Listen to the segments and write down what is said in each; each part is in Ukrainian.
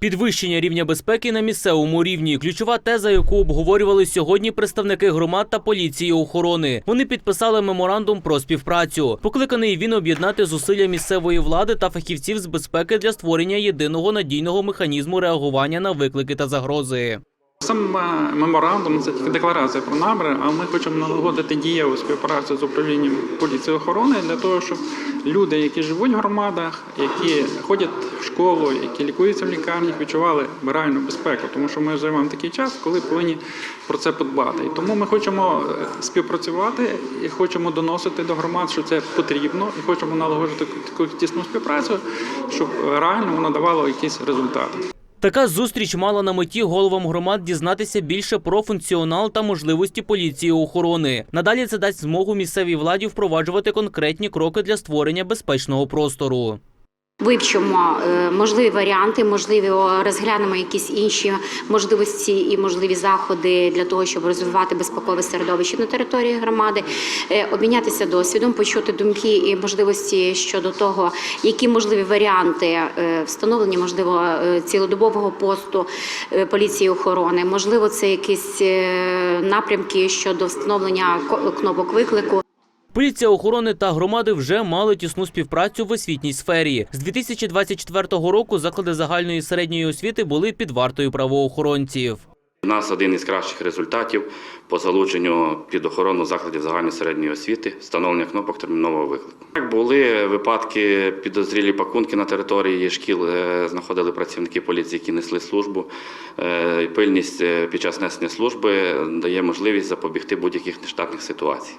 Підвищення рівня безпеки на місцевому рівні ключова теза, яку обговорювали сьогодні представники громад та поліції охорони. Вони підписали меморандум про співпрацю. Покликаний він об'єднати зусилля місцевої влади та фахівців з безпеки для створення єдиного надійного механізму реагування на виклики та загрози. Сам е, меморандум це тільки декларація про наміри, а ми хочемо налагодити дієву співпрацю з управлінням поліції охорони для того, щоб люди, які живуть в громадах, які ходять в школу, які лікуються в лікарнях, відчували реальну безпеку, тому що ми живемо такий час, коли повинні про це подбати. І тому ми хочемо е, співпрацювати і хочемо доносити до громад, що це потрібно, і хочемо налагодити таку тісну співпрацю, щоб реально воно давало якісь результати. Така зустріч мала на меті головам громад дізнатися більше про функціонал та можливості поліції охорони. Надалі це дасть змогу місцевій владі впроваджувати конкретні кроки для створення безпечного простору. Вивчимо е, можливі варіанти, можливо, розглянемо якісь інші можливості і можливі заходи для того, щоб розвивати безпекове середовище на території громади, е, обмінятися досвідом, почути думки і можливості щодо того, які можливі варіанти е, встановлення, можливо, цілодобового посту поліції охорони, можливо, це якісь напрямки щодо встановлення кнопок виклику. Поліція охорони та громади вже мали тісну співпрацю в освітній сфері. З 2024 року заклади загальної середньої освіти були під вартою правоохоронців. У нас один із кращих результатів по залученню під охорону закладів загальної середньої освіти, встановлення кнопок термінового виклику. Так були випадки підозрілі пакунки на території шкіл, е, знаходили працівники поліції, які несли службу. Е, Пильність е, під час несення служби дає можливість запобігти будь-яких нештатних ситуацій.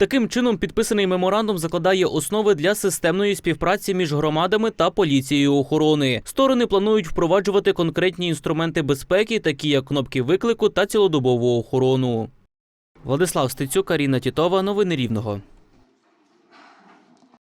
Таким чином, підписаний меморандум закладає основи для системної співпраці між громадами та поліцією охорони. Сторони планують впроваджувати конкретні інструменти безпеки, такі як кнопки виклику та цілодобову охорону. Владислав Стецюк, Аріна Тітова. Новини Рівного.